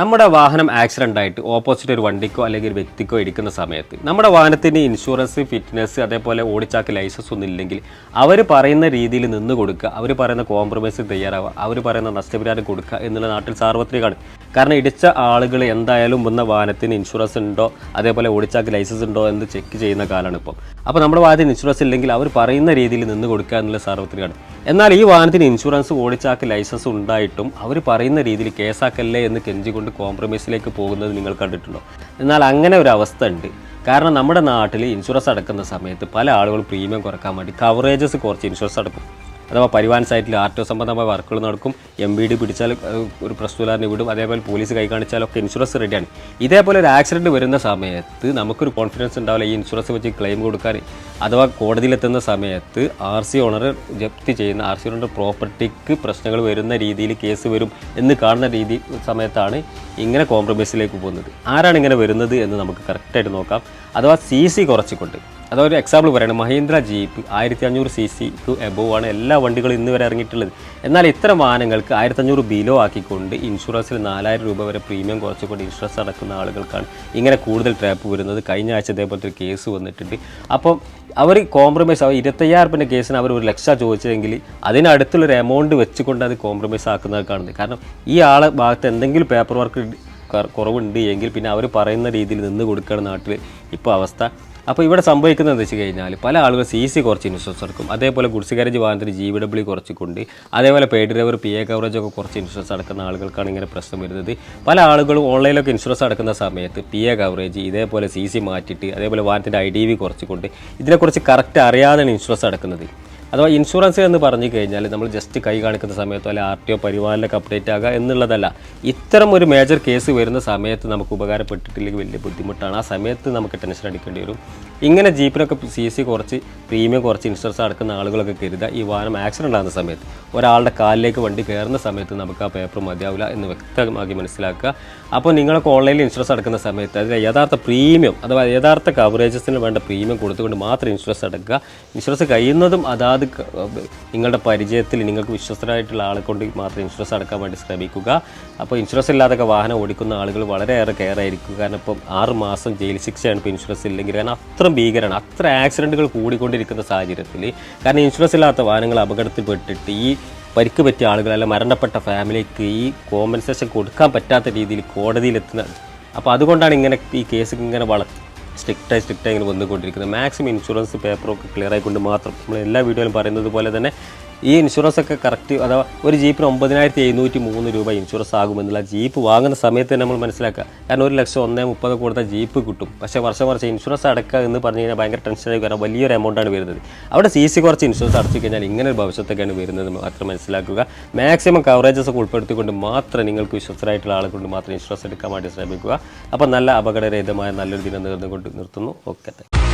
നമ്മുടെ വാഹനം ആക്സിഡന്റ് ആയിട്ട് ഓപ്പോസിറ്റ് ഒരു വണ്ടിക്കോ അല്ലെങ്കിൽ ഒരു വ്യക്തിക്കോ ഇരിക്കുന്ന സമയത്ത് നമ്മുടെ വാഹനത്തിന് ഇൻഷുറൻസ് ഫിറ്റ്നസ് അതേപോലെ ഓടിച്ചാക്ക് ലൈസൻസ് ഒന്നും ഇല്ലെങ്കിൽ അവർ പറയുന്ന രീതിയിൽ നിന്ന് കൊടുക്കുക. അവർ പറയുന്ന കോംപ്രമൈസ് തയ്യാറാവുക. അവർ പറയുന്ന നഷ്ടപരിഹാരം കൊടുക്കുക എന്നുള്ള നാട്ടിൽ സാർവത്രികമാണ്. കാരണം ഇടിച്ച ആളുകൾ എന്തായാലും വന്ന വാഹനത്തിന് ഇൻഷുറൻസ് ഉണ്ടോ അതേപോലെ ഓടിച്ചാക്ക് ലൈസൻസ് ഉണ്ടോ എന്ന് ചെക്ക് ചെയ്യുന്ന കാലമാണ് ഇപ്പം. അപ്പോൾ നമ്മുടെ വാഹനത്തിന് ഇൻഷുറൻസ് ഇല്ലെങ്കിൽ അവർ പറയുന്ന രീതിയിൽ നിന്ന് കൊടുക്കുക എന്നുള്ള സാർവത്രികമാണ്. എന്നാൽ ഈ വാഹനത്തിന് ഇൻഷുറൻസ് ഓടിച്ചാക്ക് ലൈസൻസ് ഉണ്ടായിട്ടും അവർ പറയുന്ന രീതിയിൽ കേസാക്കല്ലേ എന്ന് കെഞ്ചിക്കൊണ്ട് കോംപ്രമൈസിലേക്ക് പോകുന്നത് നിങ്ങൾ കണ്ടിട്ടുണ്ടോ? എന്നാൽ അങ്ങനെ ഒരു അവസ്ഥ ഉണ്ട്. കാരണം നമ്മുടെ നാട്ടിൽ ഇൻഷുറൻസ് അടക്കുന്ന സമയത്ത് പല ആളുകളും പ്രീമിയം കുറയ്ക്കാൻ വേണ്ടി കവറേജസ് കുറച്ച് ഇൻഷുറൻസ് അടക്കും. അഥവാ പരിവാൻ സൈറ്റിൽ ആർട്ടോ സംബന്ധമായ വർക്കുകൾ നടക്കും എം ബി ഡി പിടിച്ചാൽ ഒരു പ്രസ്തുലാറിനെ വിടും അതേപോലെ പോലീസ് കൈ കാണിച്ചാലൊക്കെ ഇൻഷുറൻസ് റെഡിയാണ് ഇതേപോലെ ഒരു ആക്സിഡന്റ് വരുന്ന സമയത്ത് നമുക്കൊരു കോൺഫിഡൻസ് ഉണ്ടാവില്ല ഈ ഇൻഷുറൻസ് വെച്ച് ക്ലെയിം കൊടുക്കാൻ. അഥവാ കോടതിയിലെത്തുന്ന സമയത്ത് ആർ സി ഓണർ ജപ്തി ചെയ്യുന്ന ആർ സി ഓണറുടെ പ്രോപ്പർട്ടിക്ക് പ്രശ്നങ്ങൾ വരുന്ന രീതിയിൽ കേസ് വരും എന്ന് കാണുന്ന രീതി സമയത്താണ് ഇങ്ങനെ കോംപ്രമൈസിലേക്ക് പോകുന്നത്. ആരാണ് ഇങ്ങനെ വരുന്നത് എന്ന് നമുക്ക് കറക്റ്റായിട്ട് നോക്കാം. അഥവാ സി സി കുറച്ചുകൊണ്ട് ഒരു എക്സാമ്പിൾ പറയണം. മഹീന്ദ്ര ജീപ്പ് ആയിരത്തി അഞ്ഞൂറ് സി സിക്ക് എബോവ് ആണ് എല്ലാ വണ്ടികളും ഇന്ന് വരെ ഇറങ്ങിയിട്ടുള്ളത്. എന്നാൽ ഇത്തരം വാഹനങ്ങൾക്ക് ആയിരത്തഞ്ഞൂറ് ബിലോ ആക്കിക്കൊണ്ട് ഇൻഷുറൻസിൽ നാലായിരം രൂപ വരെ പ്രീമിയം കുറച്ചുകൊണ്ട് ഇൻഷുറൻസ് അടക്കുന്ന ആളുകൾക്കാണ് ഇങ്ങനെ കൂടുതൽ ട്രാപ്പ് വരുന്നത്. കഴിഞ്ഞ ആഴ്ച ഇതേപോലത്തെ ഒരു കേസ് വന്നിട്ടുണ്ട്. അപ്പം അവർ കോംപ്രമൈസ് അവർ ഇരുപത്തയ്യായിരം രൂപയുടെ കേസിന് അവർ ഒരു ലക്ഷം ചോദിച്ചെങ്കിൽ അതിനടുത്തുള്ളൊരു എമൗണ്ട് വെച്ചുകൊണ്ട് അത് കോംപ്രമൈസ് ആക്കുന്നത് കാണുന്നത്. കാരണം ഈ ആളെ ഭാഗത്ത് എന്തെങ്കിലും പേപ്പർ വർക്ക് കുറവുണ്ട് എങ്കിൽ പിന്നെ അവർ പറയുന്ന രീതിയിൽ നിന്ന് കൊടുക്കുകയാണ് നാട്ടിൽ ഇപ്പോൾ അവസ്ഥ. അപ്പോൾ ഇവിടെ സംഭവിക്കുന്നത് എന്താ വെച്ച് കഴിഞ്ഞാൽ പല ആളുകൾ സി സി കുറച്ച് ഇൻഷുറൻസ് എടുക്കും. അതേപോലെ ഗുഡ്സ് കാരേജ് വാഹനത്തിന് ജി വി ഡബ്ല്യു കുറച്ചുകൊണ്ട് അതേപോലെ pay driver P A coverage ഒക്കെ കുറച്ച് ഇൻഷുറൻസ് അടക്കുന്ന ആളുകൾക്കാണ് ഇങ്ങനെ പ്രശ്നം വരുന്നത്. പല ആളുകളും ഓൺലൈനിലൊക്കെ ഇൻഷുറൻസ് അടക്കുന്ന സമയത്ത് പി എ കവറേജ് ഇതേപോലെ സി സി മാറ്റിയിട്ട് അതേപോലെ വാഹനത്തിന്റെ ഐ ഡി വി കുറച്ചുകൊണ്ട് ഇതിനെക്കുറിച്ച് കറക്റ്റ് അറിയാതെയാണ് ഇൻഷുറൻസ് അടക്കുന്നത് അഥവാ ഇൻഷുറൻസ് എന്ന് പറഞ്ഞു കഴിഞ്ഞാൽ നമ്മൾ ജസ്റ്റ് കൈ കാണിക്കുന്ന സമയത്തോ അല്ലെങ്കിൽ ആർ ടി ഒ പരിപാലനൊക്കെ അപ്ഡേറ്റ് ആകുക എന്നുള്ളതല്ല. ഇത്തരം ഒരു മേജർ കേസ് വരുന്ന സമയത്ത് നമുക്ക് ഉപകാരപ്പെട്ടിട്ടില്ലെങ്കിൽ വലിയ ബുദ്ധിമുട്ടാണ്. ആ സമയത്ത് നമുക്ക് ടെൻഷൻ അടിക്കേണ്ടി വരും. ഇങ്ങനെ ജീപ്പിനൊക്കെ സി സി കുറച്ച് പ്രീമിയം കുറച്ച് ഇൻഷുറൻസ് അടക്കുന്ന ആളുകളൊക്കെ കരുതുക ഈ വാഹനം ആക്സിഡന്റ് ആകുന്ന സമയത്ത്. ഒരാളുടെ കാലിലേക്ക് വണ്ടി കയറുന്ന സമയത്ത് നമുക്ക് ആ പേപ്പർ മതിയാവില്ല എന്ന് വ്യക്തമാക്കി മനസ്സിലാക്കുക. അപ്പോൾ നിങ്ങളൊക്കെ ഓൺലൈനിൽ ഇൻഷുറൻസ് അടക്കുന്ന സമയത്ത് അതിന്റെ യഥാർത്ഥ പ്രീമിയം അഥവാ യഥാർത്ഥ കവറേജസിന് വേണ്ട പ്രീമിയം കൊടുത്തുകൊണ്ട് മാത്രം ഇൻഷുറൻസ് അടക്കുക. ഇൻഷുറൻസ് കഴിയുന്നതും അതാത് ക- നിങ്ങളുടെ പരിചയത്തിൽ നിങ്ങൾക്ക് വിശ്വസ്തരായിട്ടുള്ള ആളെ കൊണ്ട് മാത്രം ഇൻഷുറൻസ് അടക്കാൻ വേണ്ടി ശ്രമിക്കുക. അപ്പോൾ ഇൻഷുറൻസ് ഇല്ലാതൊക്കെ വാഹനം ഓടിക്കുന്ന ആളുകൾ വളരെയേറെ കെയർ ആയിരിക്കും. കാരണം ഇപ്പം ആറ് മാസം ജയിൽ ശിക്ഷയാണ് ഇപ്പോൾ ഇൻഷുറൻസ് ഇല്ലെങ്കിൽ കാരണം അത്ര ഭീകരമാണ് അത്ര ആക്സിഡന്റുകൾ കൂടിക്കൊണ്ടിരിക്കുന്ന സാഹചര്യത്തിൽ കാരണം ഇൻഷുറൻസ് ഇല്ലാത്ത വാഹനങ്ങൾ അപകടത്തിൽപ്പെട്ടിട്ട് ഈ പരിക്ക് പറ്റിയ ആളുകൾ അല്ല മരണപ്പെട്ട ഫാമിലിക്ക് ഈ കോമ്പൻസേഷൻ കൊടുക്കാൻ പറ്റാത്ത രീതിയിൽ കോടതിയിലെത്തുന്നത് അപ്പോൾ അതുകൊണ്ടാണ് ഇങ്ങനെ ഈ കേസ് ഇങ്ങനെ വള സ്ട്രിക്റ്റായി സ്ട്രിക്റ്റായി ഇങ്ങനെ വന്നുകൊണ്ടിരിക്കുന്നത്. മാക്സിമം ഇൻഷുറൻസ് പേപ്പറൊക്കെ ക്ലിയർ ആയിക്കൊണ്ട് മാത്രം നമ്മൾ എല്ലാ വീഡിയോയിലും പറയുന്നത് പോലെ തന്നെ ഈ ഇൻഷുറൻസ് ഒക്കെ കറക്റ്റ് അഥവാ ഒരു ജീപ്പിന് ഒമ്പതിനായിരത്തി എഴുന്നൂറ്റി മൂന്ന് രൂപ ഇൻഷുറൻസ് ആകുമെന്നുള്ള ജീപ്പ് വാങ്ങുന്ന സമയത്ത് നമ്മൾ മനസ്സിലാക്കുക. കാരണം ഒരു ലക്ഷം ഒന്നേ മുപ്പത് കൊടുത്ത ജീപ്പ് കിട്ടും. പക്ഷേ വർഷം വർഷം ഇൻഷുറൻസ് അടക്കുക എന്ന് പറഞ്ഞു കഴിഞ്ഞാൽ ഭയങ്കര ടെൻഷനായി കാരണം വലിയൊരു എമൗണ്ടാണ് വരുന്നത്. അവിടെ സി സി കുറച്ച് ഇൻഷുറൻസ് അടച്ചു കഴിഞ്ഞാൽ ഇങ്ങനെ ഒരു ഭവിഷ്യത്തൊക്കെയാണ് വരുന്നത് മാത്രം മനസ്സിലാക്കുക. മാക്സിമം കവറേജസ് ഒക്കെ ഉൾപ്പെടുത്തിക്കൊണ്ട് മാത്രം നിങ്ങൾക്ക് വിശ്വസ്തരായിട്ടുള്ള ആളെ കൊണ്ട് മാത്രം ഇൻഷുറൻസ് എടുക്കാൻ വേണ്ടി ശ്രമിക്കുക. അപ്പോൾ നല്ല അപകടരഹിതമായ നല്ലൊരു ദിനം നേർന്നുകൊണ്ട് നിർത്തുന്നു. ഓക്കെ